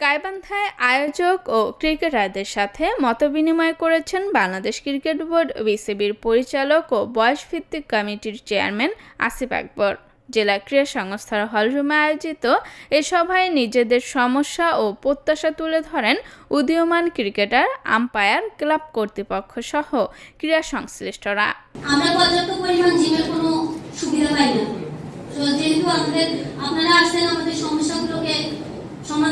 গাইবান্ধায় আয়োজক ও ক্রিকেটারদের সাথে মতবিনিময় করেছেন বাংলাদেশ ক্রিকেট বোর্ড, বিসিবির পরিচালক ও বয়সভিত্তিক কমিটির চেয়ারম্যান আসিফ আকবর। জেলা ক্রীড়া সংস্থার হলরুমে আয়োজিত এ সভায় নিজেদের সমস্যা ও প্রত্যাশা তুলে ধরেন উদীয়মান ক্রিকেটার, আম্পায়ার, ক্লাব কর্তৃপক্ষ সহ ক্রীড়া সংশ্লিষ্টরা। আমরা পর্যাপ্ত পরিমাণ জিমের কোনো সুবিধা পাই না। যেহেতু আমাদের আপনারা আমাদের সমস্যাগুলোকে সমাধান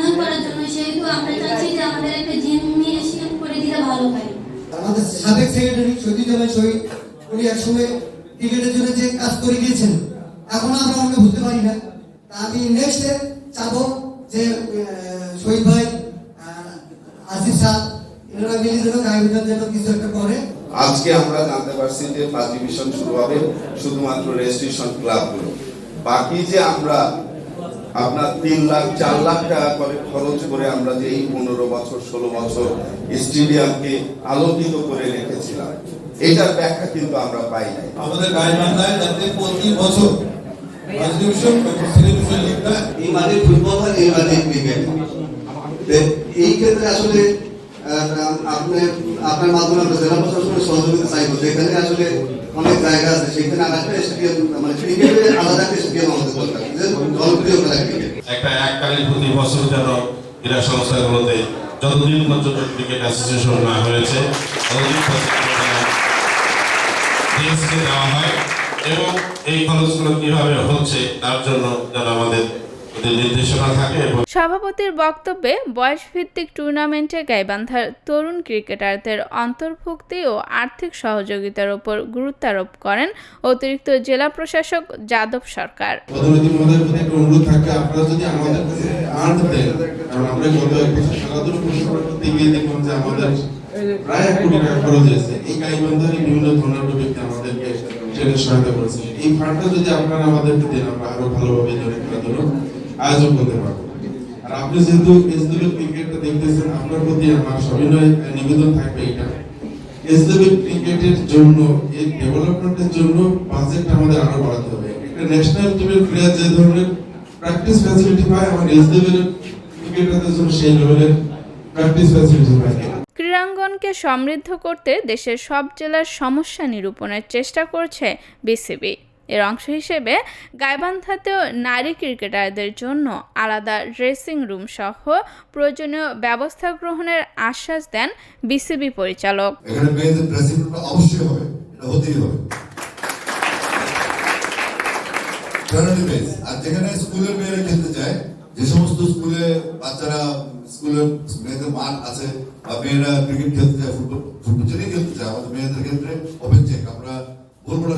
করার সেহেতু আমরা চাচ্ছি যে আমাদের একটা জিম করে দিলে ভালো হয়। আমাদের সাবেক সেক্রেটারি শহীদ জামাই শহীদ উনি একসময় ক্রিকেটের জন্য যে কাজ করে গিয়েছেন এখন আমরা অন্য বুঝতে পারি না। আমি নেক্সটে চাবো যে আহ, শহীদ ভাই আহ, আসিফ সাহ এনারা মিলে যেন গাইবান্ধার জন্য কিছু একটা করে। আজকে আমরা জানতে পারছি যে ফার্স্ট ডিভিশন শুরু হবে শুধুমাত্র রেজিস্ট্রেশন ক্লাবগুলো বাকি যে আমরা আপনার তিন লাখ চার লাখ টাকা করে খরচ করে আমরা যে এই পনেরো বছর ষোলো বছর স্টেডিয়ামকে আলোকিত করে রেখেছিলাম। এটার ব্যাখ্যা কিন্তু আমরা পাই নাই। আমাদের গাইবান্ধায় যাতে প্রতি বছর ফুটবল ক্রিকেট এই ক্ষেত্রে আসলে আপনার মাধ্যমে আমরা জেলা প্রশাসনের সহযোগিতা চাইব। যেখানে আসলে অনেক জায়গা আছে, সেখানে আরেকটা স্টেডিয়াম মানে আলাদা একটা স্টেডিয়াম আমাদের দরকার। জনপ্রিয় খেলা একটা এককালীন প্রতি বছর যেন ক্রীড়া সংস্থাগুলোতে যতদিন পর্যন্ত ক্রিকেট অ্যাসোসিয়েশন না হয়েছে দেওয়া হয়। এবং এই খরচগুলো কীভাবে হচ্ছে, তার জন্য যেন আমাদের সভাপতির বক্তব্যে বয়সভিত্তিক টুর্নামেন্টে গাইবান্ধার তরুণ ক্রিকেটারদের অন্তর্ভুক্তি ও আর্থিক সহযোগিতার উপর গুরুত্ব আরোপ করেন অতিরিক্ত জেলা প্রশাসক যাদব সরকার। প্রায় এক কোটি টাকা খরচ হয়েছে। এই গাইবান্ধারই বিভিন্ন ধরনের ব্যক্তি আমাদেরকে সেটা সহায়তা করেছে। এই ফান্ডটা যদি আপনারা আমাদেরকে দেন আমরা আরও ভালোভাবে খেলাধুলো আয়োজন করতে পারব। আর আপনি যেহেতু এসডিবি ক্রিকেটটা দেখতেছেন, আপনার প্রতি আমার সবিনয় নিবেদন থাকবে এটা। এসডিবি ক্রিকেটের জন্য, এই ডেভেলপমেন্টের জন্য বাজেট আমাদের আরও বাড়াতে হবে। একটা ন্যাশনাল টিমের প্লেয়ার যে ধরনের প্র্যাকটিস ফ্যাসিলিটি পায়, আমার এসডিবি ক্রিকেটারদের জন্য সেই লেভেলের প্র্যাকটিস ফ্যাসিলিটি পায়। ক্রীড়াঙ্গনকে সমৃদ্ধ করতে দেশের সব জেলার সমস্যা নিরূপণের চেষ্টা করছে বিসিবি। এর অংশ হিসেবে গাইবান্ধাতেও নারী ক্রিকেটারদের জন্য আলাদা ড্রেসিং রুম সহ প্রয়োজনীয় ব্যবস্থা গ্রহণের আশ্বাস দেন বিসিবি পরিচালক। আর যেখানে স্কুলের মেয়েরা খেলতে যায়, যে সমস্ত স্কুলে বাচ্চারা স্কুলে মেয়েদের আছে, বা মেয়েরা ক্রিকেট খেলতে যায়, ফুটবল ফুটবল খেলতে চায় আমাদের মেয়েদের ক্ষেত্রে আমরা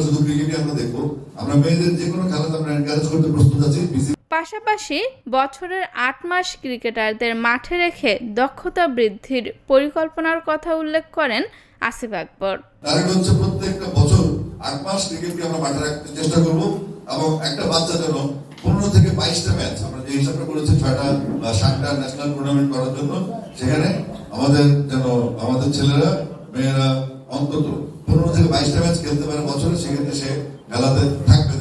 শুধু ক্রিকেটই আমরা দেখব। আমরা মেয়েদের যে কোনো খেলাতে আমরা এনকারেজ করতে প্রস্তুত আছি পাশাপাশি বছরের আট মাস ক্রিকেটারদের মাঠে রেখে দক্ষতা বৃদ্ধির পরিকল্পনার কথা উল্লেখ করেন আসিফ আকবর। টার্গেট হচ্ছে প্রত্যেকটা বছর আট মাস ক্রিকেটকে আমরা মাঠে রাখতে চেষ্টা করব এবং একটা বাচ্চা যেন পনেরো থেকে বাইশটা ম্যাচ আমরা যে হিসাবটা করেছি ছয়টা বা সাতটা ন্যাশনাল টুর্নামেন্ট করার জন্য সেখানে আমাদের যেন আমাদের ছেলেরা মেয়েরা অন্তত পনেরো থেকে বাইশটা ম্যাচ খেলতে পারে বছরে সেক্ষেত্রে সে খেলাতে থাকবে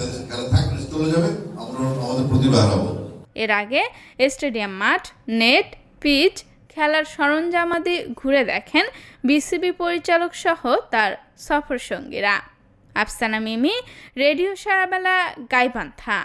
থাকলে চলে যাবে। আমরা আমাদের প্রতিভা হারাবো। এর আগে স্টেডিয়াম মাঠ, নেট, পিচ, খেলার সরঞ্জামাদি ঘুরে দেখেন বিসিবি পরিচালক সহ তার সফর সঙ্গীরা আফসানা মিমি, রেডিও সারাবেলা, গাইবান্ধা।